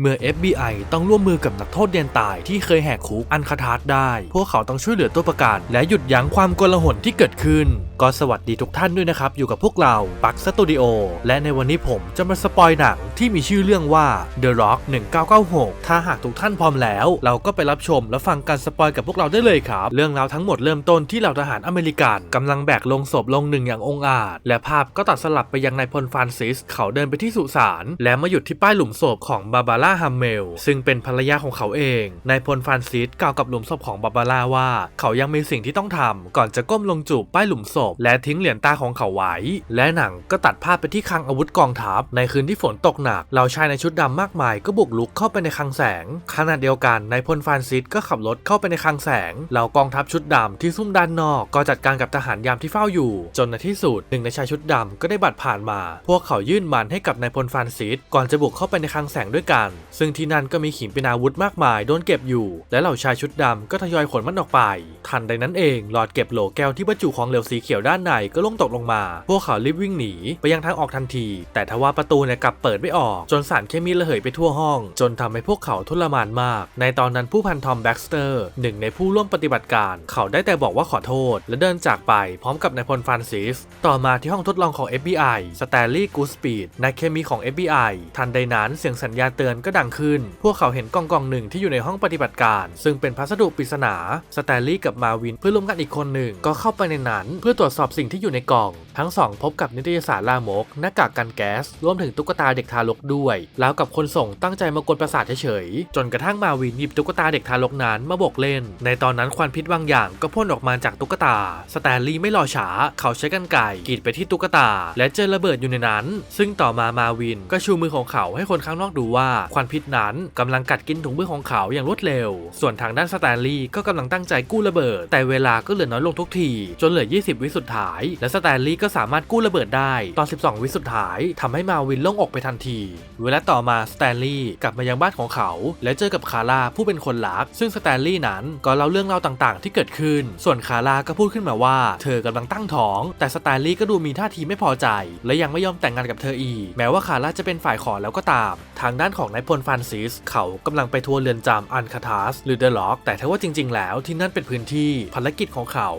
เมื่อ FBI ต้องร่วมมือกับนักโทษแดนตายที่เคยแหกคุกอันคาทาสได้ พวกเขาต้องช่วยเหลือตัวประกันและหยุดยั้งความโกลาหลที่เกิดขึ้น ก็สวัสดีทุกท่านด้วยนะครับ อยู่กับพวกเราปักสตูดิโอและในวันนี้ผมจะมาสปอยหนังที่มีชื่อเรื่องว่า The Rock 1996 ถ้าหากทุกท่านพร้อมแล้ว เราก็ไปรับชมและฟังการสปอยกับพวกเราได้เลยครับ เรื่องราวทั้งหมดเริ่มต้นที่เหล่าทหารอเมริกันกำลังแบกลงศพลงหนึ่งอย่างองอาจ และภาพก็ตัดสลับไปยังนายพลฟรานซิส เขาเดินไปที่สุสานและมาหยุดที่ป้ายหลุมศพของบาบาร่าฮัมเมล ซึ่งเป็นภรรยาของเขาเองนายพลฟรานซิสกล่าวกับหลุมศพของบาบาร่าว่า เขายังมีสิ่งที่ต้องทำก่อนจะก้มลงจูบป้ายหลุมศพ และทิ้งเหรียญตาของเขาไว้ และหนังก็ตัดภาพไปที่คลังอาวุธกองทัพ ในคืนที่ฝนตกหนักเหล่าชายในชุดดำมากมายก็บุกลุกเข้าไปในคลังแสงขณะเดียวกันนายพลฟรานซิสก็ขับรถเข้าไปในคลังแสงเหล่ากองทัพชุดดำที่ซุ่มด้านนอก ก็จัดการกับทหารยามที่เฝ้าอยู่ จนในที่สุดหนึ่งในชายชุดดำก็ได้บัตรผ่านมา พวกเขายื่นมันให้กับนายพลฟรานซิสก่อนจะบุกเข้าไปในคลังแสงด้วยกันซึ่งที่นั่นก็มีขีปเป็นอาวุธมากมายโดนเก็บอยู่ และเหล่าชายชุดดำก็ทยอยขนมันออกไป ทันใดนั้นเองหลอดเก็บโหลแก้วที่บรรจุของเหลวสีเขียวด้านในก็ล่วงตกลงมา พวกเขารีบวิ่งหนีไปยังทางออกทันที แต่ทว่าประตูเนี่ยกลับเปิดไม่ออก จนสารเคมีระเหยไปทั่วห้อง จนทำให้พวกเขาทุรมานมาก ในตอนนั้นผู้พันทอมแบ็กสเตอร์หนึ่งในผู้ร่วมปฏิบัติการ เขาได้แต่บอกว่าขอโทษ และเดินจากไปพร้อมกับนายพลฟรานซิส ต่อมาที่ห้องทดลองของ FBI สแตลลี่กูสปีดนักเคมีของ FBI ทันใดนั้นเสียงสัญญาณเตือนก็ดังขึ้น พวกเขาเห็นกล่องกล่องหนึ่งที่อยู่ในห้องปฏิบัติการ ซึ่งเป็นพัสดุปริศนา สแตลลี่กับมาวินเพื่อนร่วมกันอีกคนหนึ่งก็เข้าไปในนั้นเพื่อตรวจสอบสิ่งที่อยู่ในกล่อง ทั้งสองพบกับนิตยสารลามก หน้ากากกันแก๊ส รวมถึงตุ๊กตาเด็กทารกด้วย แล้วกับคนส่งตั้งใจมากวนประสาทเฉยๆ จนกระทั่งมาวินหยิบตุ๊กตาเด็กทารกนั้นมาบอกเล่น ในตอนนั้นควันพิษบางอย่างก็พ่นออกมาจากตุ๊กตา สแตนลีย์ไม่รอช้า เขาใช้กันไก่กรีดไปที่ตุ๊กตา และเจอระเบิดอยู่ในนั้น ซึ่งต่อมามาวินก็ชูมือของเขาให้คนข้างนอกดูว่าควันพิษนั้นกำลังกัดกินถุงมือของเขาอย่างรวดเร็ว ส่วนทางด้านสแตนลีย์ก็กำลังตั้งใจกู้ระเบิด แต่เวลาก็เหลือน้อยลงทุกที จนเหลือ 20 วิสุดท้าย และสแตนลีย์ก็สามารถกู้ระเบิดได้ตอน 12 วิสุดท้ายทำให้มาวินโล่งอกไปทันที เวลาต่อมาสแตนลีย์กลับมายังบ้านของเขา และเจอกับคาร่าผู้เป็นคนรัก ซึ่งสแตนลีย์นั้นก็เล่าเรื่องราวต่างๆ ที่เกิดขึ้น ส่วนคาร่าก็พูดขึ้นมาว่า เธอกำลังตั้งท้อง แต่สแตนลีย์ก็ดูมีท่าทีไม่พอใจ และยังไม่ยอมแต่งงานกับเธออีก แม้ว่าคาร่าจะเป็นฝ่ายขอแล้วก็ตาม ทางด้านของนายพลฟานซิสเขากำลังไปทัวร์เรือนจำอันคาทาสหรือเดอะล็อกแต่ถ้าว่าจริง ๆ แล้วที่นั่นเป็นพื้นที่ภารกิจของเขา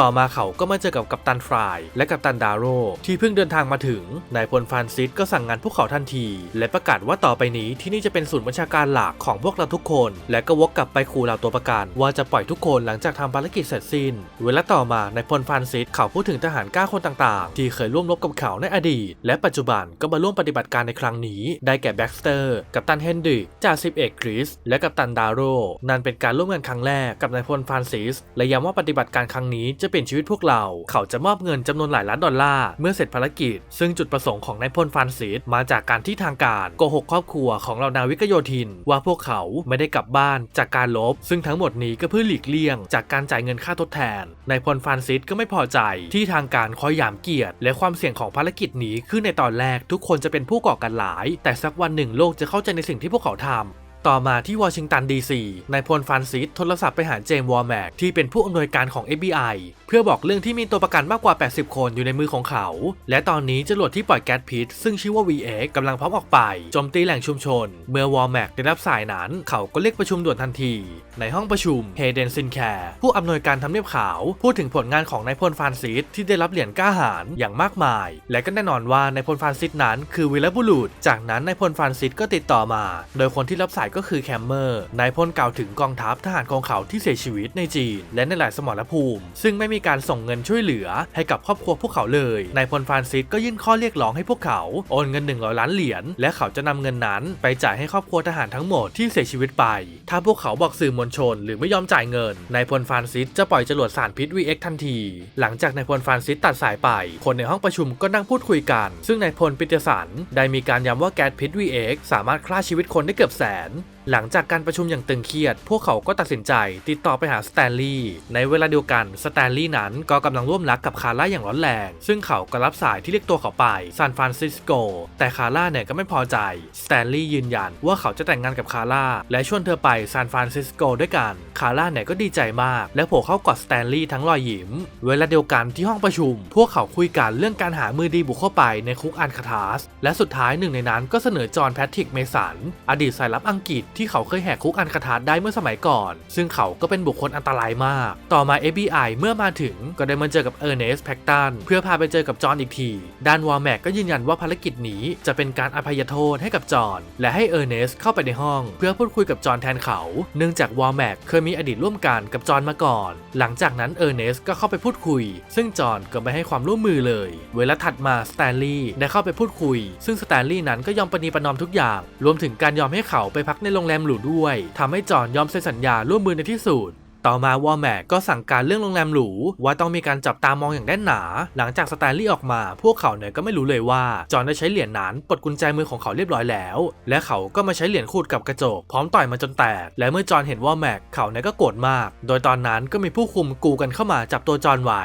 ต่อมาเขาก็มาเจอกับกัปตันฟรายและกัปตันดาโรที่เพิ่งเดินทางมาถึงนายพลฟรานซิสก็สั่งงานพวกเขาทันที และประกาศว่าต่อไปนี้ที่นี่จะเป็นศูนย์บัญชาการหลักของพวกเราทุกคน และก็วกกลับไปขู่เหล่าตัวประกันว่าจะปล่อยทุกคนหลังจากทำภารกิจเสร็จสิ้น เวลาต่อมานายพลฟรานซิสเขาพูดถึงทหารก้าคนต่างๆ ที่เคยร่วมรบกับเขาในอดีต และปัจจุบันก็มาร่วมปฏิบัติการในครั้งนี้ ได้แก่แบ็กสเตอร์กัปตันเฮนดริกจ่าสิบเอกคริสและกัปตันดาโรนั่นเป็นการร่วมงานครั้งแรกกับนายพลฟรานซิสและย้ำว่าปฏิบัติการครั้งนี้จะเปลี่ยนชีวิตพวกเรา เขาจะมอบเงินจำนวนหลายล้านดอลลาร์เมื่อเสร็จภารกิจ ซึ่งจุดประสงค์ของนายพลฟานซิสมาจากการที่ทางการโกหกครอบครัวของเรานาวิกโยธิน ว่าพวกเขาไม่ได้กลับบ้านจากการลบ ซึ่งทั้งหมดนี้ก็เพื่อหลีกเลี่ยง จากการจ่ายเงินค่าทดแทนนายพลฟานซิสก็ไม่พอใจที่ทางการคอยหยามเกียรติ และความเสี่ยงของภารกิจนี้คือในตอนแรกทุกคนจะเป็นผู้ก่อการร้าย แต่สักวันหนึ่งโลกจะเข้าใจในสิ่งที่พวกเขาทำ ต่อมาที่วอชิงตันดีซีนายพลฟานซิสโทรศัพท์ไปหาเจมส์วอร์แมกที่เป็นผู้อำนวยการของ FBI เพื่อบอกเรื่องที่มีตัวประกันมากกว่า 80 คนอยู่ในมือของเขา และตอนนี้จรวดที่ปล่อยแก๊สพิษซึ่งชื่อว่า VX กำลังพร้อมออกไปโจมตีแหล่งชุมชน เมื่อวอร์แมกได้รับสายนั้น เขาก็เรียกประชุมด่วนทันที ในห้องประชุมเฮเดนซินแคร์ผู้อำนวยการทำเนียบขาว พูดถึงผลงานของนายพลฟานซิสที่ได้รับเหรียญกล้าหาญอย่างมากมาย และก็แน่นอนว่านายพลฟานซิสนั้น คือวีรบุรุษ จากนั้นนายพลฟานซิสก็ติดต่อมา โดยคนที่รับสายก็คือแคมเมอร์นายพลกล่าวถึงกองทัพทหารของเขาที่เสียชีวิตในจีน และในหลายสมรภูมิ ซึ่งไม่มีการส่งเงินช่วยเหลือให้กับครอบครัวพวกเขาเลยนายพลฟานซิสก็ยื่นข้อเรียกร้องให้พวกเขาโอนเงิน 100 ล้านเหรียญและเขาจะนำเงินนั้นไปจ่ายให้ครอบครัวทหารทั้งหมดที่เสียชีวิตไป ถ้าพวกเขาบอกสื่อมวลชน หรือไม่ยอมจ่ายเงินนายพลฟานซิสจะปล่อยจรวดสารพิษ VX ทันที หลังจากนายพลฟานซิสตัดสายไป คนในห้องประชุมก็นั่งพูดคุยกัน ซึ่งนายพลปิเตสันได้มีการย้ำว่าแก๊สพิษ VX สามารถฆ่าชีวิตคนได้เกือบแสน you หลังจากการประชุมอย่างตึงเครียด พวกเขาก็ตัดสินใจติดต่อไปหาสแตนลีย์ในเวลาเดียวกันสแตนลีย์นั้นก็กำลังร่วมรักกับคาร่าอย่างร้อนแรง ซึ่งเขาก็รับสายที่เรียกตัวเขาไปซานฟรานซิสโก แต่คาร่าเนี่ยก็ไม่พอใจสแตนลีย์ยืนยันว่าเขาจะแต่งงานกับคาร่าและชวนเธอไปซานฟรานซิสโกด้วยกัน คาร่าเนี่ยก็ดีใจมาก และโผล่เข้ากอดสแตนลีย์ทั้งรอยยิ้ม เวลาเดียวกันที่ห้องประชุม พวกเขาคุยกันเรื่องการหามือดีบุกเข้าไปในคุกอันคาทาส และสุดท้ายหนึ่งในนั้นก็เสนอจอห์นแพทริกเมสันอดีตสายลับอังกฤษที่เขาเคยแหกคุกอันคาทาได้เมื่อสมัยก่อน ซึ่งเขาก็เป็นบุคคลอันตรายมาก ต่อมา FBI เมื่อมาถึงก็ได้มาเจอกับเออร์เนสต์แพ็กตันเพื่อพาไปเจอกับจอห์นอีกที ด้านวอร์แมกก็ยืนยันว่าภารกิจนี้จะเป็นการอภัยโทษให้กับจอห์นและให้เออร์เนสต์เข้าไปในห้อง เพื่อพูดคุยกับจอห์นแทนเขา เนื่องจากวอร์แมกเคยมีอดีตร่วมกันกับจอห์นมาก่อน หลังจากนั้นเออร์เนสต์ก็เข้าไปพูดคุย ซึ่งจอห์นก็ไม่ให้ความร่วมมือเลย เวลาถัดมาสแตนลีย์ได้เข้าไปพูดคุย ซึ่งสแตนลีย์นั้นก็ยอมปณีประนอมทุกอย่าง รวมถึงการยอมให้เขาไปพักในโรงแรมหรูด้วยทำให้จอห์นยอมเซ็นสัญญาร่วมมือในที่สุดต่อมาวอร์แมกก็สั่งการเรื่องโรงแรมหรูว่าต้องมีการจับตามองอย่างแน่นหนา หลังจากสแตนลีย์ออกมา พวกเขาเนี่ยก็ไม่รู้เลยว่า จอห์นได้ใช้เหรียญนั้นปลดกุญแจมือของเขาเรียบร้อยแล้ว และเขาก็มาใช้เหรียญขูดกับกระจก พร้อมต่อยมันจนแตก และเมื่อจอห์นเห็นวอร์แมกเขาเนี่ยก็โกรธมาก โดยตอนนั้นก็มีผู้คุมกูกันเข้ามาจับตัวจอห์นไว้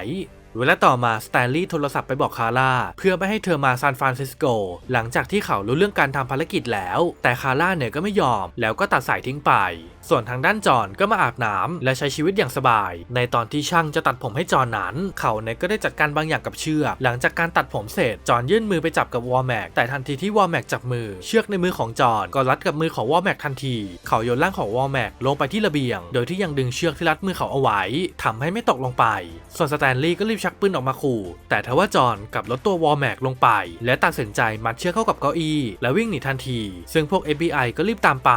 เวลาต่อมาสแตนลีย์โทรศัพท์ไปบอกคาร่าเพื่อไม่ให้เธอมาซานฟรานซิสโก หลังจากที่เขารู้เรื่องการทำภารกิจแล้ว แต่คาร่าเนี่ยก็ไม่ยอม แล้วก็ตัดสายทิ้งไป ส่วนทางด้านจอห์นก็มาอาบน้ำและใช้ชีวิตอย่างสบาย ในตอนที่ช่างจะตัดผมให้จอห์นนั้น เขาเนี่ยก็ได้จัดการบางอย่างกับเชือกหลังจากการตัดผมเสร็จจอห์นยื่นมือไปจับกับวอร์แม็กแต่ทันทีที่วอร์แม็กจับมือ เชือกในมือของจอห์นก็รัดกับมือของวอร์แม็กทันที เขาโยนร่างของวอร์แม็กลงไปที่ระเบียง โดยที่ยังดึงเชือกที่รัดมือเขาเอาไว้ทำให้ไม่ตกลงไป ส่วนสแตนลีย์ก็รีบชักปืนออกมาขู่ แต่ทว่าจอห์นกลับลดตัววอร์แม็กลงไป และตัดสินใจมัดเชือกเข้ากับเก้าอี้และวิ่งหนีทันที ซึ่งพวก FBI ก็รีบตามไป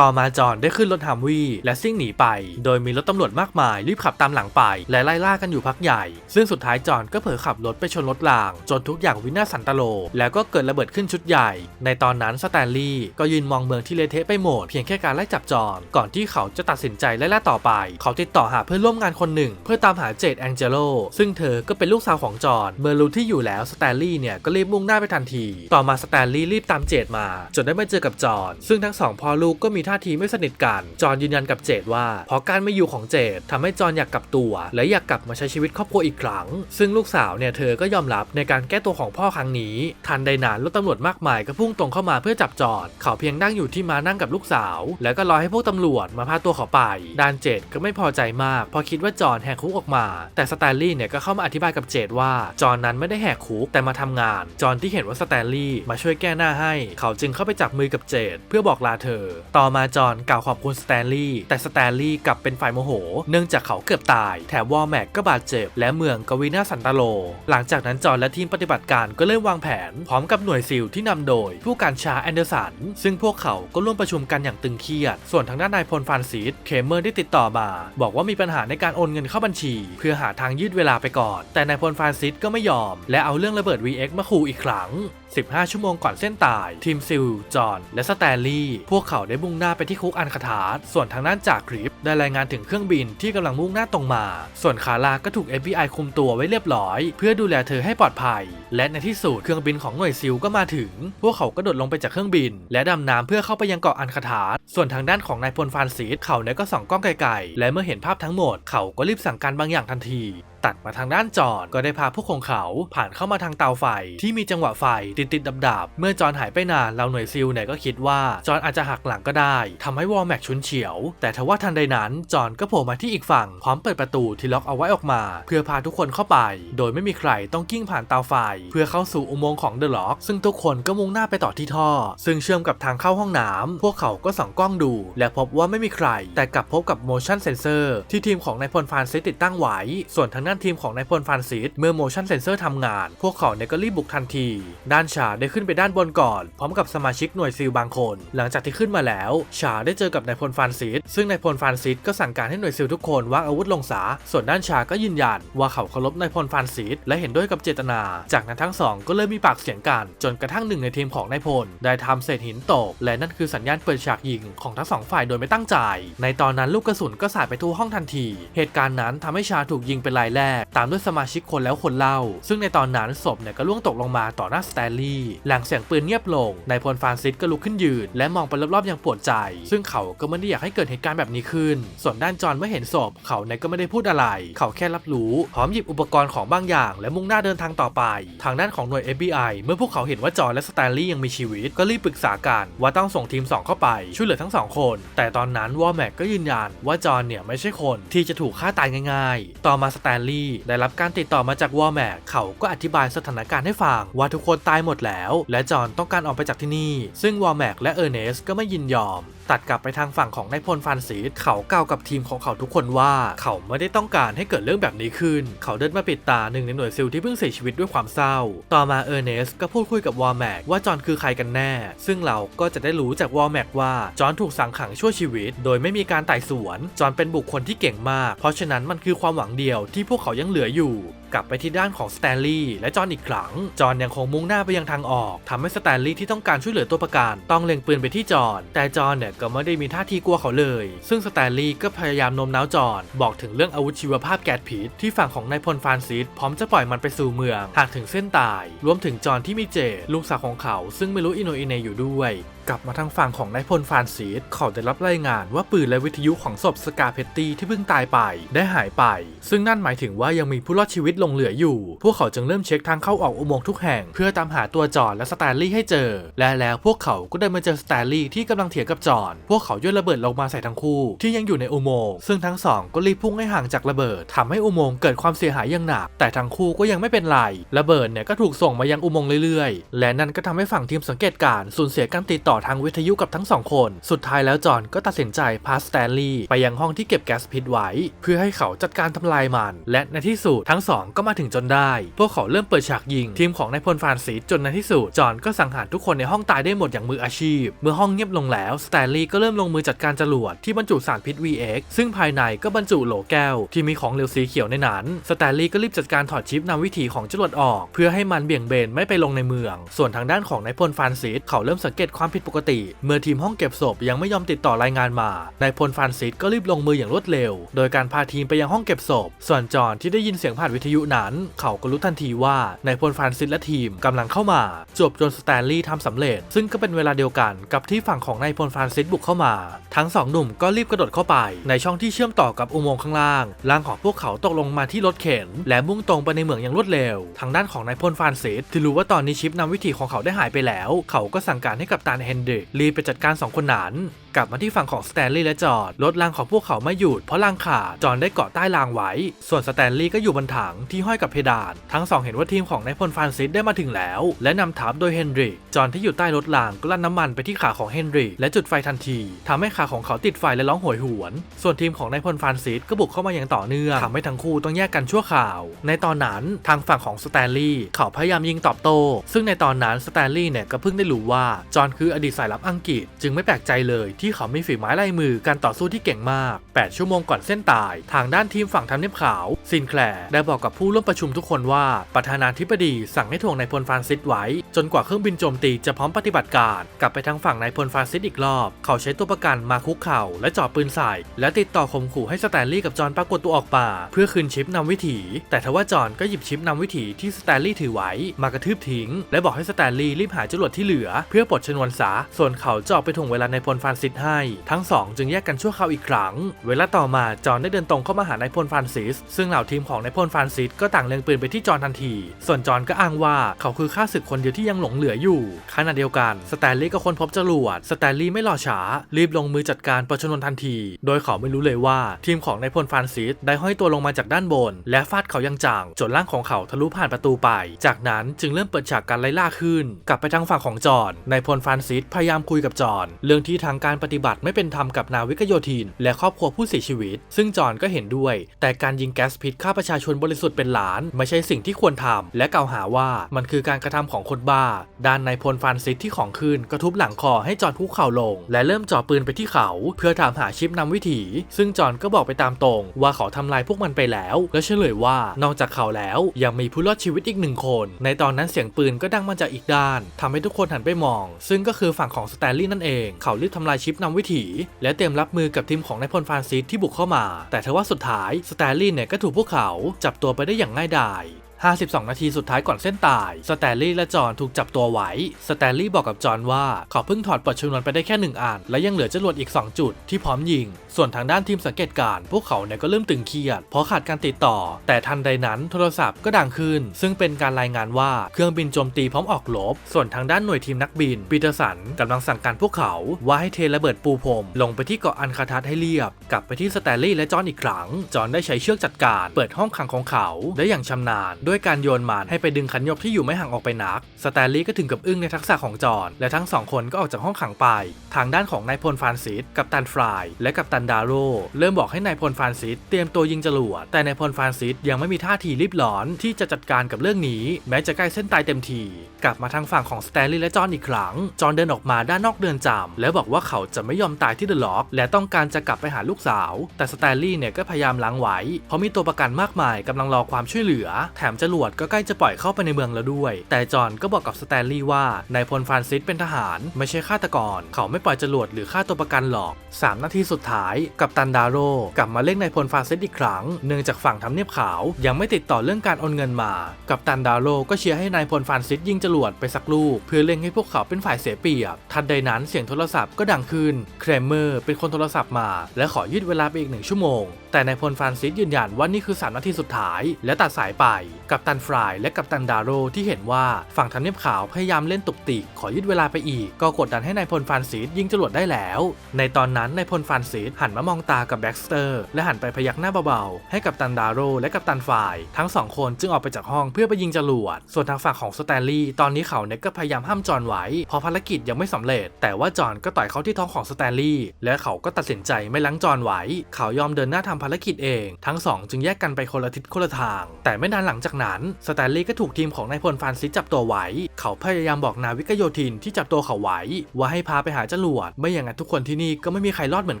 ต่อมาจอห์นได้ขึ้นรถฮัมวี่และซิ่งหนีไป โดยมีรถตำรวจมากมายรีบขับตามหลังไป และไล่ล่ากันอยู่พักใหญ่ ซึ่งสุดท้ายจอห์นก็เผลอขับรถไปชนรถราง จนทุกอย่างวินาศสันตโล แล้วก็เกิดระเบิดขึ้นชุดใหญ่ ในตอนนั้นสแตนลีย์ก็ยืนมองเมืองที่เละเทะไปหมดเพียงแค่การไล่จับจอห์นก่อนที่เขาจะตัดสินใจไล่ล่าต่อไป เขาติดต่อหาเพื่อนร่วมงานคนหนึ่ง เพื่อตามหาเจดแองเจโลซึ่งเธอก็เป็นลูกสาวของจอห์นเมื่อรู้ที่อยู่แล้วสแตนลีย์เนี่ยก็รีบมุ่งหน้าไปทันที ต่อมาสแตนลีย์รีบตามเจดมาจนได้มาเจอกับจอนซึ่งทั้งสองพ่อลูกก็มีท่าทีไม่สนิทกัน จอห์นยืนยันกับเจดว่าเพราะการไม่อยู่ของเจดทำให้จอห์นอยากกลับตัว และอยากกลับมาใช้ชีวิตครอบครัวอีกครั้ง ซึ่งลูกสาวเนี่ยเธอก็ยอมรับในการแก้ตัวของพ่อครั้งนี้ ทันใดนั้นรถตำรวจมากมายก็พุ่งตรงเข้ามาเพื่อจับจอห์นเขาเพียงนั่งอยู่ที่มานั่งกับลูกสาว แล้วก็รอให้พวกตำรวจมาพาตัวเขาไปดานเจดก็ไม่พอใจมากพราะคิดว่าจอห์นแหกคุกออกมา แต่สแตนลีย์เนี่ยก็เข้ามาอธิบายกับเจดว่าจอห์นนั้นไม่ได้แหกคุกแต่มาทำงาน จอห์นที่เห็นว่าสแตนลีย์มาช่วยแก้หน้าให้ เขาจึงเข้าไปจับมือกับเจดเพื่อบอกลาเธอ ต่อมาจอนกล่าวขอบคุณสแตนลีย์แต่สแตนลีย์กลับเป็นฝ่ายโมโห เนื่องจากเขาเกือบตาย แถมวอลแม็กก็บาดเจ็บ และเมืองกวินาสันตโล หลังจากนั้นจอนและทีมปฏิบัติการก็เริ่มวางแผน พร้อมกับหน่วยซิลที่นำโดย ผู้การชาแอนเดอร์สัน ซึ่งพวกเขาก็ร่วมประชุมกันอย่างตึงเครียด ส่วนทางด้านนายพลฟานซิสเคเมอร์ได้ติดต่อมา บอกว่ามีปัญหาในการโอนเงินเข้าบัญชี เพื่อหาทางยืดเวลาไปก่อน แต่นายพลฟานซิสก็ไม่ยอม และเอาเรื่องระเบิด VX มาขู่อีกครั้ง15 ชั่วโมงก่อนเส้นตาย ทีมซิล จอห์น และสแตนลีย์ พวกเขาได้มุ่งหน้าไปที่คุกอันคาทาส่วนทางด้านจากคริปได้รายงานถึงเครื่องบินที่กำลังมุ่งหน้าตรงมา ส่วนคาร่าก็ถูก FBI คุมตัวไว้เรียบร้อย เพื่อดูแลเธอให้ปลอดภัย และในที่สุดเครื่องบินของหน่วยซิลก็มาถึง พวกเขาก็โดดลงไปจากเครื่องบิน และดำน้ำเพื่อเข้าไปยังเกาะอันคาทาส่วนทางด้านของนายพลฟานซิสเขาเนี่ยก็ส่องกล้องไกลๆ และเมื่อเห็นภาพทั้งหมด เขาก็รีบสั่งการบางอย่างทันที ตัดมาทางด้านจอนก็ได้พาพวกของเขาผ่านเข้ามาทางเตาไฟ ที่มีจังหวะไฟติดติดดับดับเมื่อจอนหายไปนานเราหน่วยซิลเนี่ยก็คิดว่าจอนอาจจะหักหลังก็ได้ทำให้วอลแม็กชุนเฉียว แต่ทว่าทันใดนั้นจอนก็โผล่มาที่อีกฝั่งพร้อมเปิดประตูที่ล็อกเอาไว้ออกมา เพื่อพาทุกคนเข้าไป โดยไม่มีใครต้องกิ้งผ่านเตาไฟ เพื่อเข้าสู่อุโมงค์ของเดอะล็อก ซึ่งทุกคนก็มุ่งหน้าไปต่อที่ท่อ ซึ่งเชื่อมกับทางเข้าห้องน้ำพวกเขาก็ส่องกล้องดู และพบว่าไม่มีใคร แต่กลับพบกับ motion sensor ที่ทีมของนายพลฟรานเซติดตั้งไว้ส่วนทางด้านทีมของนายพลฟานซิสเมื่อ motion sensor ทำงาน พวกเขาเนี่ยก็รีบบุกทันที ด้านชาได้ขึ้นไปด้านบนก่อน พร้อมกับสมาชิกหน่วยซิลบางคน หลังจากที่ขึ้นมาแล้ว ชาได้เจอกับนายพลฟานซิสซึ่งนายพลฟานซิสก็สั่งการให้หน่วยซิลทุกคนวางอาวุธลงซะส่วนด้านชาก็ยืนยันว่าเขาเคารพนายพลฟานซิสและเห็นด้วยกับเจตนา จากนั้นทั้งสองก็เริ่มมีปากเสียงกัน จนกระทั่งหนึ่งในทีมของนายพลได้ทำเศษหินตก และนั่นคือสัญญาณเปิดฉากยิงของทั้งสองฝ่ายโดยไม่ตั้งใจ ในตอนนั้นลูกกระสุนก็สาดไปทั่วห้องทันที เหตุการณ์นั้นทำให้ชาถูกยิงเป็นรายแรก ตามด้วยสมาชิกคนแล้วคนเล่า ซึ่งในตอนนั้นศพเนี่ยก็ล่วงตกลงมาต่อหน้าสแตนลีย์หลังเสียงปืนเงียบลง นายพลฟานซิสก็ลุกขึ้นยืน และมองไปรอบๆอย่างปวดใจ ซึ่งเขาก็ไม่ได้อยากให้เกิดเหตุการณ์แบบนี้ขึ้น ส่วนด้านจอห์นเมื่อเห็นศพ เขาเนี่ยก็ไม่ได้พูดอะไร เขาแค่รับรู้ พร้อมหยิบอุปกรณ์ของบางอย่าง และมุ่งหน้าเดินทางต่อไป ทางด้านของหน่วย FBI เมื่อพวกเขาเห็นว่าจอห์นและสแตนลีย์ยังมีชีวิต ก็รีบปรึกษากันว่าต้องส่งทีม 2 เข้าไปช่วยเหลือทั้งสองคน แต่ตอนนั้นวอร์แม็กก็ยืนยันว่าจอนเนี่ยไม่ใช่คนที่จะถูกฆ่าตายง่าย ๆ ต่อมาสแตนลีได้รับการติดต่อมาจากวอร์แม็กเขาก็อธิบายสถานการณ์ให้ฟังว่าทุกคนตายหมดแล้ว และจอห์นต้องการออกไปจากที่นี่ ซึ่งวอร์แม็กและเออร์เนสก็ไม่ยินยอม ตัดกลับไปทางฝั่งของนายพลฟานซิสเขากล่าวกับทีมของเขาทุกคนว่า เขาไม่ได้ต้องการให้เกิดเรื่องแบบนี้ขึ้น เขาเดินมาปิดตาหนึ่งในหน่วยซิลที่เพิ่งเสียชีวิตด้วยความเศร้า ต่อมาเออร์เนสก็พูดคุยกับวอร์แม็กว่าจอห์นคือใครกันแน่ ซึ่งเราก็จะได้รู้จากวอร์แม็กว่าจอห์นถูกสังขังชั่วชีวิต โดยไม่มีการไต่สวน จอห์นเป็นบุคคลที่เก่งมาก เพราะฉะนั้นมันคือความหวังเดียวที่พวกเขายังเหลืออยู่กลับไปที่ด้านของสแตนลีย์และจอห์นอีกครั้ง จอห์นยังคงมุ่งหน้าไปยังทางออกทำให้สแตนลีย์ที่ต้องการช่วยเหลือตัวประกัน ต้องเล็งปืนไปที่จอห์นแต่จอห์นเนี่ยก็ไม่ได้มีท่าทีกลัวเขาเลย ซึ่งสแตนลีย์ก็พยายามโน้มน้าวจอห์นบอกถึงเรื่องอาวุธชีวภาพแก๊สพิษที่ฝั่งของนายพลฟานซิสพร้อมจะปล่อยมันไปสู่เมืองหากถึงเส้นตาย รวมถึงจอห์นที่มีเจดลูกสาวของเขา ซึ่งไม่รู้อินโนอินเนอยู่ด้วย กลับมาทางฝั่งของนายพลฟานซิสเขาได้รับรายงานว่าปืนและวิทยุของศพสกาเพตตี้ที่เพิ่งตายไปได้หายไป ซึ่งนั่นหมายถึงว่ายังมีผู้รอดชีวิตลงเหลืออยู่ พวกเขาจึงเริ่มเช็คทางเข้าออกอุโมงค์ทุกแห่ง เพื่อตามหาตัวจอนและสแตนลีย์ให้เจอ และแล้วพวกเขาก็ได้มาเจอสแตนลีย์ที่กำลังเถียงกับจอนพวกเขาโยนระเบิดลงมาใส่ทั้งคู่ ที่ยังอยู่ในอุโมงค์ซึ่งทั้งสองก็รีบพุ่งให้ห่างจากระเบิดทำให้อุโมงค์เกิดความเสียหายอย่างหนัก แต่ทั้งคู่ก็ยังไม่เป็นไรระเบิดเนี่ยก็ถูกส่งมายังอุโมงค์เรื่อยๆ และนั่นก็ทำให้ฝั่งทีมสังเกตการสูญเสียการติดต่อทางวิทยุกับทั้งสองคน สุดท้ายแล้วจอห์นก็ตัดสินใจพาสแตนลีย์ไปยังห้องที่เก็บแก๊สพิษไว้ เพื่อให้เขาจัดการทำลายมัน และในที่สุดทั้งสองก็มาถึงจนได้ พวกเขาเริ่มเปิดฉากยิง ทีมของนายพลฟานซิสจนในที่สุดจอห์นก็สังหารทุกคนในห้องตายได้หมดอย่างมืออาชีพ เมื่อห้องเงียบลงแล้วสแตนลีย์ก็เริ่มลงมือจัดการจรวดที่บรรจุสารพิษ VX ซึ่งภายในก็บรรจุโหลแก้ว ที่มีของเหลวสีเขียวในนั้นสแตนลีย์ก็รีบจัดการถอดชิปนำวิถีของจรวดออก เพื่อให้มันเบี่ยงเบนไม่ไปลงในเมือง ส่วนทางด้านของนายพลฟานซิสเขาเริ่มสังเกตความผิดปกติ เมื่อทีมห้องเก็บศพยังไม่ยอมติดต่อรายงานมานายพลฟานซิสก็รีบลงมืออย่างรวดเร็ว โดยการพาทีมไปยังห้องเก็บศพ ส่วนจอห์นที่ได้ยินเสียงผ่านวิทยุนั้น เขาก็รู้ทันทีว่านายพลฟานซิสและทีมกำลังเข้ามาจบจนสแตนลีย์ทำสำเร็จ ซึ่งก็เป็นเวลาเดียวกันกับที่ฝั่งของนายพลฟานซิสบุกเข้ามา ทั้งสองหนุ่มก็รีบกระโดดเข้าไป ในช่องที่เชื่อมต่อกับอุโมงค์ข้างล่างร่างของพวกเขาตกลงมาที่รถเข็น และมุ่งตรงไปในเหมืองอย่างรวดเร็ว ทางด้านของนายพลฟานซิสที่รู้ว่าตอนนี้ชิปนำวิถีของเขาได้หายไปแล้ว เขาก็สั่งการให้กับตาเฮนเดริกรีบไปจัดการสองคนนั้นกลับมาที่ฝั่งของสแตนลีย์และจอร์ดรถรางของพวกเขาไม่หยุดเพราะรางขาดจอร์ดได้เกาะใต้รางไว้ ส่วนสแตนลีย์ก็อยู่บนถังที่ห้อยกับเพดาน ทั้งสองเห็นว่าทีมของนายพลฟานซิสได้มาถึงแล้ว และนำทัพโดยเฮนริกจอร์ดที่อยู่ใต้รถรางก็ลั่นน้ำมันไปที่ขาของเฮนริกและจุดไฟทันทีทำให้ขาของเขาติดไฟและร้องโหยหวน ส่วนทีมของนายพลฟานซิสก็บุกเข้ามาอย่างต่อเนื่องทำให้ทั้งคู่ต้องแยกกันชั่วคราว ในตอนนั้นทางฝั่งของสแตนลีย์เขาพยายามยิงตอบโต้ซึ่งในตอนนั้นสแตนลีย์เนี่ยก็เพิ่งได้รู้ว่าจอห์นคืออดตสายลับอังกฤษ จึงไม่แปลกใจเลยที่เขามีฝีไม้ลายมือการต่อสู้ที่เก่งมาก 8 ชั่วโมงก่อนเส้นตาย ทางด้านทีมฝั่งทำเนียบขาวซินแคลร์ได้บอกกับผู้ร่วมประชุมทุกคนว่าประธานาธิบดีสั่งให้ถ่วงนายพลฟรานซิสไว้ จนกว่าเครื่องบินโจมตีจะพร้อมปฏิบัติการ กลับไปทางฝั่งนายพลฟรานซิสอีกรอบ เขาใช้ตัวประกันมาคุกเข่าและจ่อปืนใส่ และติดต่อข่มขู่ให้สแตนลีย์กับจอห์นปรากฏตัวออกมาเพื่อคืนชิปนำวิถี แต่ทว่าจอห์นก็หยิบชิปนำวิถีที่สแตนลีย์ถือไว้มากระทืบทิ้ง และบอกให้สแตนลีย์รีบหาจรวดที่เหลือ เพื่อปลดชนวนซะส่วนเขาจะออกไปถ่วงเวลาในพลฟรานซิสให้ ทั้งสองจึงแยกกันชั่วคราวอีกครั้ง เวลาต่อมาจอห์นได้เดินตรงเข้ามาหานายพลฟรานซิส ซึ่งเหล่าทีมของนายพลฟรานซิสก็ต่างเล็งปืนไปที่จอห์นทันที ส่วนจอห์นก็อ้างว่าเขาคือข้าศึกคนเดียวที่ยังหลงเหลืออยู่ขณะเดียวกันสแตนลีย์ก็ค้นพบจรวดสแตนลีย์ไม่รอช้า รีบลงมือจัดการปลดชนวนทันที โดยเขาไม่รู้เลยว่าทีมของนายพลฟรานซิสได้ห้อยตัวลงมาจากด้านบน และฟาดเขาอยังจังจนร่างของเขาทะลุผ่านประตูไป จากนั้นจึงเริ่มเปิดฉากการไล่ล่าขึ้น กลับไปทางฝั่งของจอห์นนายพลฟรานซิสพยายามคุยกับจอห์นเรื่องที่ทางการปฏิบัติไม่เป็นธรรมกับนาวิกโยธิน และครอบครัวผู้เสียชีวิต ซึ่งจอห์นก็เห็นด้วย แต่การยิงแก๊สพิษฆ่าประชาชนบริสุทธิ์เป็นล้าน ไม่ใช่สิ่งที่ควรทำและกล่าวหาว่ามันคือการกระทำของคนบ้า ด้านนายพลฟานซิสที่ของคืนก็ทุบหลังคอให้จอห์นคุกเข่าลง และเริ่มจ่อปืนไปที่เขา เพื่อถามหาชิปนำวิถี ซึ่งจอห์นก็บอกไปตามตรง ว่าเขาทำลายพวกมันไปแล้ว และเฉลยว่านอกจากเขาแล้วยังมีผู้รอดชีวิตอีกหนึ่งคน ในตอนนั้นเสียงปืนก็ดังมาจากอีกด้านทำให้ทุกคนหันไปมอง ซึ่งก็คือคือฝั่งของสแตนลีย์นั่นเอง เขารีบทำลายชิปนำวิถี และเตรียมรับมือกับทีมของนายพลฟานซิสที่บุกเข้ามา แต่ทว่าสุดท้ายสแตนลีย์เนี่ยก็ถูกพวกเขาจับตัวไปได้อย่างง่ายดาย 52 นาทีสุดท้ายก่อนเส้นตาย สแตนลีย์และจอห์นถูกจับตัวไว้ สแตนลีย์บอกกับจอห์นว่าเขาเพิ่งถอดปลดชนวนไปได้แค่หนึ่งอันและยังเหลือจรวดอีก 2 จุดที่พร้อมยิง ส่วนทางด้านทีมสังเกตการณ์พวกเขาเนี่ยก็เริ่มตึงเครียด เพราะขาดการติดต่อ แต่ทันใดนั้นโทรศัพท์ก็ดังขึ้น ซึ่งเป็นการรายงานว่าเครื่องบินโจมตีพร้อมออกรบส่วนทางด้านหน่วยทีมนักบินปีเตอร์สันกำลังสั่งการพวกเขาว่าให้เทระเบิดปูพรมลงไปที่เกาะอันคาทัสให้เรียบ กลับไปที่สแตนลีย์และจอห์นอีกครั้ง จอห์นได้ใช้เชือกจัดการ เปิดห้องขังของเขาได้อย่างชำนาญด้วยการโยนมันให้ไปดึงขันยกที่อยู่ไม่ห่างออกไปนัก สแตนลีย์ก็ถึงกับอึ้งในทักษะของจอห์นและทั้งสองคนก็ออกจากห้องขังไป ทางด้านของนายพลฟานซิสกับตันฟรายและกับตันดาโรเริ่มบอกให้นายพลฟานซิสเตรียมตัวยิงจรวดแต่นายพลฟานซิสยังไม่มีท่าทีรีบร้อนที่จะจัดการกับเรื่องนี้ แม้จะใกล้เส้นตายเต็มทีกลับมาทางฝั่งของสแตนลีย์และจอห์นอีกครั้ง จอห์นเดินออกมาด้านนอกเรือนจำแล้วบอกว่าเขาจะไม่ยอมตายที่เดอะล็อก และต้องการจะกลับไปหาลูกสาว แต่สแตนลีย์เนี่ยก็พยายามล้างไว้เพราะมีตัวประกันมากมายกำลังรอความช่วยเหลือ แถมจรวดก็ใกล้จะปล่อยเข้าไปในเมืองแล้วด้วย แต่จอห์นก็บอกกับสแตนลีย์ว่านายพลฟรานซิสเป็นทหาร ไม่ใช่ฆาตกร เขาไม่ปล่อยจรวดหรือฆ่าตัวประกันหรอก 3 นาทีสุดท้าย กับตันดาโรกลับมาเล่นนายพลฟรานซิสอีกครั้ง เนื่องจากฝั่งทำเนียบขาว ยังไม่ติดต่อเรื่องการโอนเงินมา กับตันดาโรก็เชียร์ให้นายพลฟรานซิสยิงจรวดไปสักลูก เพื่อเล็งให้พวกเขาเป็นฝ่ายเสียเปรียบ ทันใดนั้นเสียงโทรศัพท์ก็ดังขึ้น เครมเมอร์เป็นคนโทรศัพท์มา และขอยืดเวลาไปอีกหนึ่งชั่วโมง แต่นายพลฟรานซิสยืนยันว่านี่คือ 3 นาทีสุดท้าย และตัดสายไป กับตันฟรายและกับตันดาโรที่เห็นว่าฝั่งทำเนียบขาวพยายามเล่นตุกติกขอยืดเวลาไปอีก ก็กดดันให้นายพลฟรานซิสยิงจรวดได้แล้ว ในตอนนั้นนายพลฟรานซิสหันมามองตากับแบ็กสเตอร์และหันไปพยักหน้าเบาๆ ให้กับตันดาโรและกับตันฝ่ายทั้งสองคนจึงออกไปจากห้องเพื่อไปยิงจรวด ส่วนทางฝั่งของสแตนลีย์ตอนนี้เขาเนี่ยก็พยายามห้ามจอนไว้เพราะภารกิจยังไม่สำเร็จ แต่ว่าจอนก็ต่อยเข้าที่ท้องของสแตนลีย์และเขาก็ตัดสินใจไม่ล้างจอนไว้เขายอมเดินหน้าทำารกิจเอง ทั้งสองจึงแยกกันไปคนละทิศคนละทาง แต่ไม่นานหลังจากนั้น สแตนลีย์ก็ถูกทีมของนายพลฟานซิสจับตัวไว้ เขาพยายามบอกนาวิกโยธินที่จับตัวเขาไว้ ว่าให้พาไปหาจรวด ไม่อย่างนั้นทุกคนที่นี่ก็ไม่มีใครรอดเหมือ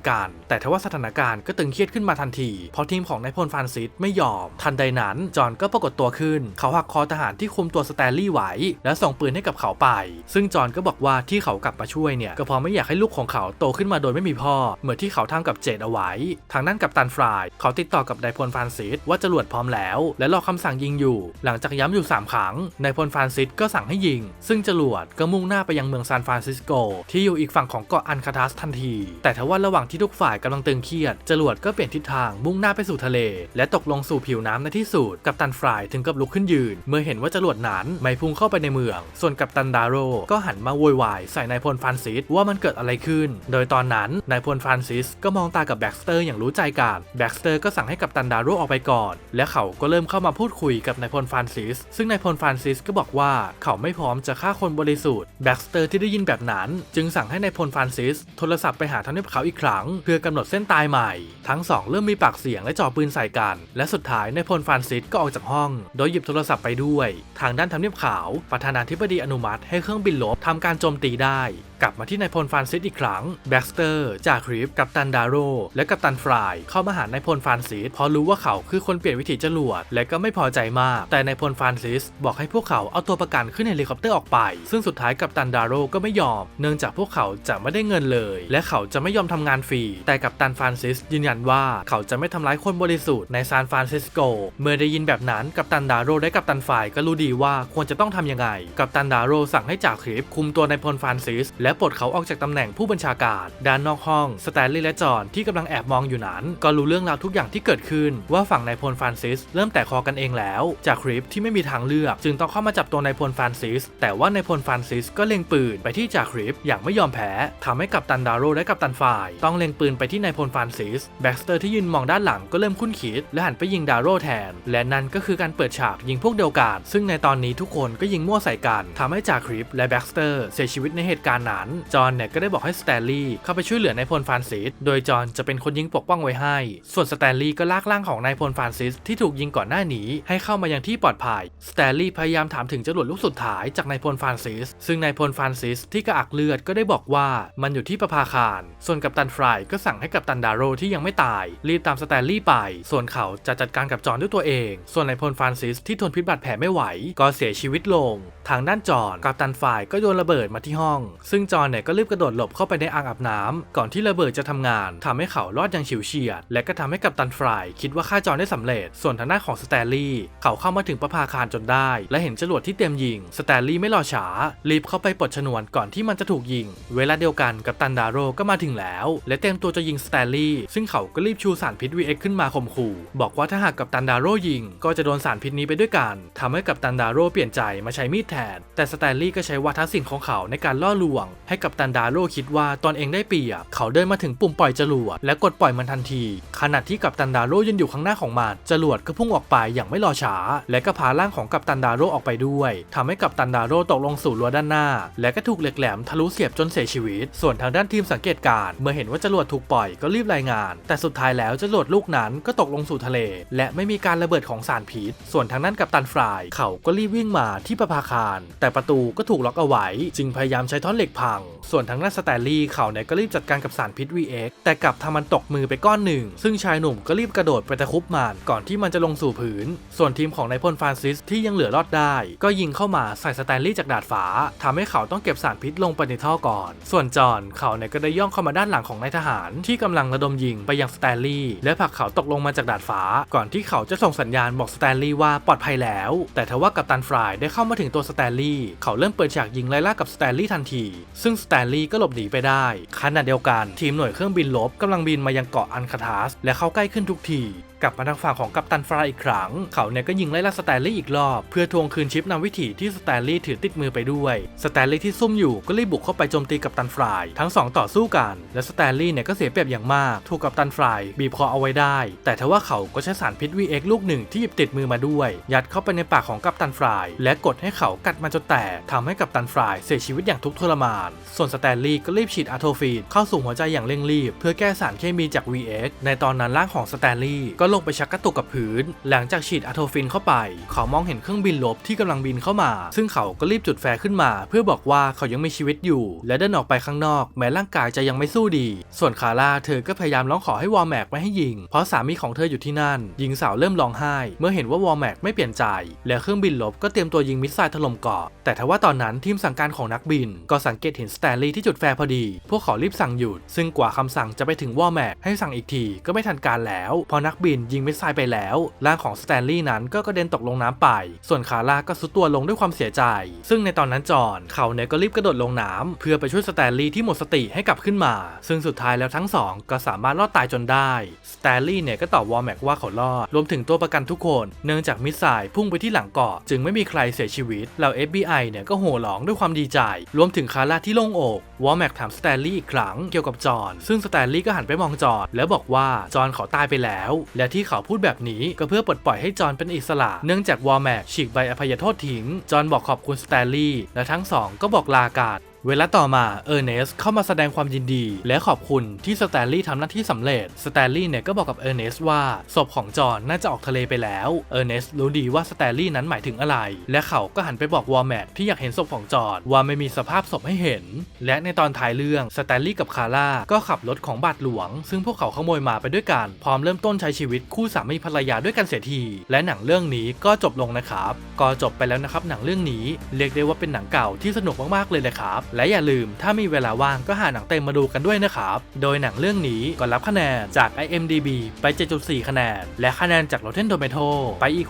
นกัน แต่ทว่าสถานการณ์ก็ตึงเครียดขึ้นมาทันที เพราะทีมของนายพลฟานซิสไม่ยอม ทันใดนั้นจอห์นก็ปรากฏตัวขึ้น เขาหักคอทหารที่คุมตัวสแตนลีย์ไว้ และส่งปืนให้กับเขาไป ซึ่งจอห์นก็บอกว่าที่เขากลับมาช่วยเนี่ยก็เพราะไม่อยากให้ลูกของเขาโตขึ้นมาโดยไม่มีพ่อ เหมือนที่เขาทำกับเจดเอาไว้ ทางด้านกับตันฟราย เขาติดต่อกับนายพลฟรานซิสว่าจรวดพร้อมแล้ว และรอคำสั่งยิงอยู่ หลังจากย้ำอยู่ 3 ครั้งนายพลฟรานซิสก็สั่งให้ยิง ซึ่งจรวดก็มุ่งหน้าไปยังเมืองซานฟรานซิสโก ที่อยู่อีกฝั่งของเกาะอันคาทัสทันที แต่ทว่าระหว่างที่ทุกฝ่ายกำลังตึงเครียดจรวดก็เปลี่ยนทิศทางมุ่งหน้าไปสู่ทะเล และตกลงสู่ผิวน้ำในที่สุดกัปตันฟรายถึงกับลุกขึ้นยืน เมื่อเห็นว่าจรวดนั้นไม่พุ่งเข้าไปในเมือง ส่วนกัปตันดาโรก็หันมาโวยวายใส่นายพลฟรานซิสว่ามันเกิดอะไรขึ้น โดยตอนนั้นนายพลฟรานซิสก็มองตากับแบ็กสเตอร์อย่างรู้ใจกันแบ็กสเตอร์ก็สั่งให้กัปตันดาโรออกไปก่อน และเขาก็เริ่มเข้ามาพูดคุยกับนายพลฟรานซิส ซึ่งนายพลฟรานซิสก็บอกว่าเขาไม่พร้อมจะฆ่าคนบริสุทธิ์แบ็กสเตอร์ที่ได้ยินแบบนั้น จึงสั่งให้นายพลฟรานซิส โทรศัพท์ไปหาทางเนียบเขาอีกครั้ง เพื่อกำหนดเส้นตายใหม่ ทั้งสองเริ่มมีปากเสียงและจ่อปืนใส่กัน และสุดท้ายนายพลฟรานซิสก็ออกจากห้อง โดยหยิบโทรศัพท์ไปด้วย ทางด้านทำเนียบขาวประธานาธิบดีอนุมัติให้เครื่องบินลบทำการโจมตีได้กลับมาที่นายพลฟานซิสอีกครั้งแบ็กสเตอร์จากคริปกับตันดาโรและกับตันฟรายเข้ามาหานายพลฟานซิสพราะรู้ว่าเขาคือคนเปลี่ยนวิถีจรวดและก็ไม่พอใจมาก แต่นายพลฟานซิสบอกให้พวกเขาเอาตัวประกันขึ้นเฮลิคอปเตอร์ออกไป ซึ่งสุดท้ายกับตันดาโรก็ไม่ยอม เนื่องจากพวกเขาจะไม่ได้เงินเลย และเขาจะไม่ยอมทำงานฟรี แต่กับตันฟานซิสยืนยันว่าเขาจะไม่ทำร้ายคนบริสุทธิ์ในซานฟรานซิสโก เมื่อได้ยินแบบนั้นกับตันดาโรและกับตันฝ่ายก็รู้ดีว่าควรจะต้องทำยังไง กับตันดาโรสั่งให้จ่าคริปคุมตัวนายพลฟานซิสและปลดเขาออกจากตำแหน่งผู้บัญชาการ ด้านนอกห้องสแตนลีย์และจอห์นที่กำลังแอบมองอยู่นั้น ก็รู้เรื่องราวทุกอย่างที่เกิดขึ้น ว่าฝั่งนายพลฟรานซิส เริ่มแตกคอกันเองแล้ว จากคริปที่ไม่มีทางเลือก จึงต้องเข้ามาจับตัวนายพลฟรานซิส แต่ว่านายพลฟรานซิสก็เล็งปืนไปที่จากคริปอย่างไม่ยอมแพ้ทำให้กับตันดาโรและกับตันฝ่าย ต้องเล็งปืนไปที่นายพลฟรานซิสแบ็กสเตอร์ที่ยืนมองด้านหลังก็เริ่มคุ้นคิด และหันไปยิงดาโรแทน และนั่นก็คือการเปิดฉากยิงพวกเดียวกันซึ่งในตอนนี้ทุกคนก็ยิงมั่วใส่กันทำให้จากคริปและแบ็กสเตอร์เสียชีวิตในเหตุการณ์นั้นจอห์นเนี่ยก็ได้บอกให้สแตนลีย์เข้าไปช่วยเหลือนายพลฟรานซิส โดยจอห์นจะเป็นคนยิงปกป้องไว้ให้ ส่วนสแตนลีย์ก็ลากร่างของนายพลฟรานซิสที่ถูกยิงก่อนหน้านี้ให้เข้ามายังที่ปลอดภัย สแตนลีย์พยายามถามถึงจรวดลูกสุดท้ายจากนายพลฟรานซิส ซึ่งนายพลฟรานซิสที่กระอักเลือดก็ได้บอกว่ามันอยู่ที่ประภาคาร ส่วนกัปตันฟรายก็สั่งให้กัปตันดาโรที่ยังไม่ตาย รีบตามสแตนลีย์ไป ส่วนเขาจะจัดการกับจอห์นด้วยตัวเอง ส่วนนายพลฟรานซิสที่ทนพิษบาดแผลไม่ไหว ก็เสียชีวิตลง ทางด้านจอห์นกัปตันฝ่ายก็โยนระเบิดมาที่ห้อง ซึ่งจอห์นเนี่ยก็รีบกระโดดหลบเข้าไปในอ่างอาบน้ำก่อนที่ระเบิดจะทำงานทำให้เขารอดอย่างเฉิวเฉียด และก็ทำให้กัปตันฟรายคิดว่าฆ่าจอห์นได้สำเร็จ ส่วนทางด้านของสแตนลีย์เขาเข้ามาถึงประภาคารจนได้ และเห็นจรวดที่เตรียมยิง สแตนลีย์ไม่รอช้ารีบเข้าไปปลดชนวนก่อนที่มันจะถูกยิง เวลาเดียวกันกัปตันดาโรก็มาถึงแล้ว และเตรียมตัวจะยิงสแตนลีย์ซึ่งเขาก็รีบชูสารพิษ VX ขึ้นมาข่มขู่ บอกว่าถ้าหากกัปตันดาโรยิง ก็จะโดนสารพิษนี้ไปด้วยกันทำให้กัปตันดาโรเปลี่ยนใจมาใช้มีดแทน แต่สแตนลีย์ก็ใช้วาทศิลป์ของเขาในการล่อลวงให้กัปตันดาโรคิดว่าตอนเองได้เปรียบ เขาเดินมาถึงปุ่มปล่อยจรวดและกดปล่อยมันทันที ขณะที่กัปตันดาโรยืนอยู่ข้างหน้าของมันจรวดก็พุ่งออกไปอย่างไม่รอช้า และก็พาร่างของกัปตันดาโรออกไปด้วยทำให้กัปตันดาโรตกลงสู่รั้วด้านหน้า และก็ถูกเหล็กแหลมทะลุเสียบจนเสียชีวิต ส่วนทางด้านทีมสังเกตการ เมื่อเห็นว่าจรวดถูกปล่อยก็รีบรายงาน แต่สุดท้ายแล้วจรวดลูกนั้นก็ตกลงสู่ทะเล และไม่มีการระเบิดของสารพิษ ส่วนทางด้านกัปตันฟราย เขาก็รีบวิ่งมาที่ประภาคาร แต่ประตูก็ถูกล็อกเอาไว้ จึงพยายามใช้ท่อนเหล็กพง ส่วนทางด้านสแตนลีย์เขาเนี่ยก็รีบจัดการกับสารพิษ VX แต่กลับทำมันตกมือไปก้อนหนึ่ง ซึ่งชายหนุ่มก็รีบกระโดดไปตะคุบมันก่อนที่มันจะลงสู่พื้น ส่วนทีมของนายพลฟรานซิสที่ยังเหลือรอดได้ ก็ยิงเข้ามาใส่สแตนลีย์จากดาดฟ้าทำให้เขาต้องเก็บสารพิษลงไปในท่อก่อน ส่วนจอห์นเขาเนี่ยก็ได้ย่องเข้ามาด้านหลังของนายทหาร ที่กำลังระดมยิงไปยังสแตนลีย์และผลักเขาตกลงมาจากดาดฟ้า ก่อนที่เขาจะส่งสัญญาณบอกสแตนลีย์ว่าปลอดภัยแล้ว แต่ทว่ากัปตันฟรายได้เข้ามาถึงตัวสแตนลีย์เขาเริ่มเปิดฉากยิงไล่ล่ากับสแตนลีย์ทันทีซึ่งสแตนลีย์ก็หลบหนีไปได้ขณะเดียวกันทีมหน่วยเครื่องบินลบกำลังบินมายังเกาะอันคาทาสและเข้าใกล้ขึ้นทุกที ลับมาทางฝั่งของกัปตันฟรายอีกครั้ง เขาเนี่ยก็ยิงไล่ล่าสแตนลีย์อีกรอบ เพื่อทวงคืนชิปนำวิถีที่สแตนลีย์ถือติดมือไปด้วย สแตนลีย์ที่ซุ่มอยู่ก็รีบบุกเข้าไปโจมตีกัปตันฟราย ทั้งสองต่อสู้กัน และสแตนลีย์เนี่ยก็เสียเปรียบอย่างมาก ถูกกัปตันฟรายบีบคอเอาไว้ได้ แต่ทว่าเขาก็ใช้สารพิษ VX ลูกหนึ่งที่หยิบติดมือมาด้วย ยัดเข้าไปในปากของกัปตันฟราย และกดให้เขากัดมันจนแตกทำให้กัปตันฟรายเสียชีวิตอย่างทุกข์ทรมาน ส่วนสแตนลีย์ก็รีบฉีดอะโทฟีนเข้าสู่หัวใจอย่างเร่งรีบ เพื่อแก้สารเคมีจาก VX ในตอนนั้นร่างของสแตนลีย์ก็ลงไปชักกระตุกกับพื้น หลังจากฉีดอะโทฟินเข้าไป เขามองเห็นเครื่องบินลบที่กำลังบินเข้ามา ซึ่งเขาก็รีบจุดแฟร์ขึ้นมา เพื่อบอกว่าเขายังมีชีวิตอยู่ และเดินออกไปข้างนอก แม้ร่างกายจะยังไม่สู้ดี ส่วนคาร่าเธอก็พยายามร้องขอให้วอลแม็กไม่ให้ยิง เพราะสามีของเธออยู่ที่นั่น หญิงสาวเริ่มร้องไห้ เมื่อเห็นว่าวอลแม็กไม่เปลี่ยนใจ และเครื่องบินลบก็เตรียมตัวยิงมิสไซล์ถล่มเกาะ แต่ทว่าตอนนั้นทีมสั่งการของนักบิน ก็สังเกตเห็นสแตนลีย์ที่จุดแฟร์พอดี พวกเขารีบสั่งหยุด ซึ่งกว่าคำสั่งจะไปถึงวอลแม็กให้สั่งอีกทีก็ไม่ทันการแล้ว พอนักบินยิงมิสไซล์ไปแล้วร่างของสแตนลีย์นั้นก็กระเด็นตกลงน้ำไป ส่วนคาร่าก็สุดตัวลงด้วยความเสียใจ ซึ่งในตอนนั้นจอห์นเขาเนี่ยก็รีบกระโดดลงน้ำเพื่อไปช่วยสแตนลีย์ที่หมดสติให้กลับขึ้นมา ซึ่งสุดท้ายแล้วทั้งสองก็สามารถรอดตายจนได้สแตนลีย์เนี่ยก็ตอบวอลแม็กว่าเขารอดรวมถึงตัวประกันทุกคน เนื่องจากมิสไซล์พุ่งไปที่หลังเกาะจึงไม่มีใครเสียชีวิตเหล่า FBI เนี่ยก็โห่ร้องด้วยความดีใจ รวมถึงคาร่าที่โล่งอกวอลแม็กถามสแตนลีย์อีกครั้งเกี่ยวกับจอนซึ่งสแตนลีย์ก็หันไปมองจอนแล้วบอกว่าจอนเขาตายไปแล้ว และที่เขาพูดแบบนี้ก็เพื่อปลดปล่อยให้จอห์นเป็นอิสระ เนื่องจากวอลแม็กฉีกใบอภัยโทษทิ้ง จอห์นบอกขอบคุณสแตลลี่และทั้งสองก็บอกลากาด เวลาต่อมาเออร์เนสเข้ามาแสดงความยินดี และขอบคุณที่สแตนลีย์ทำหน้าที่สำเร็จ สแตนลีย์เนี่ยก็บอกกับเออร์เนสว่าศพของจอห์นน่าจะออกทะเลไปแล้ว เออร์เนสรู้ดีว่าสแตนลีย์นั้นหมายถึงอะไร และเขาก็หันไปบอกวอร์แมทที่อยากเห็นศพของจอห์นว่าไม่มีสภาพศพให้เห็น และในตอนท้ายเรื่องสแตนลีย์กับคาร่าก็ขับรถของบาทหลวง ซึ่งพวกเขาขโมยมาไปด้วยกันพร้อมเริ่มต้นใช้ชีวิตคู่สามีภรรยาด้วยกันเสียทีและหนังเรื่องนี้ก็จบลงนะครับก็จบไปแล้วนะครับหนังเรื่องนี้เรียกได้ว่าเป็นหนังเก่าที่สนุกมากๆเลยนะครับและอย่าลืมถ้ามีเวลาว่างก็หาหนังเต็มมาดูกันด้วยนะครับ โดยหนังเรื่องนี้ก็รับคะแนนจาก IMDB ไป 7.4 คะแนน และคะแนนจาก Rotten Tomato ไปอีก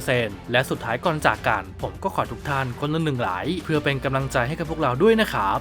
67%และสุดท้ายก่อนจากกัน ผมก็ขอทุกท่านคนละหนึ่งหลายเพื่อเป็นกำลังใจให้กับพวกเราด้วยนะครับ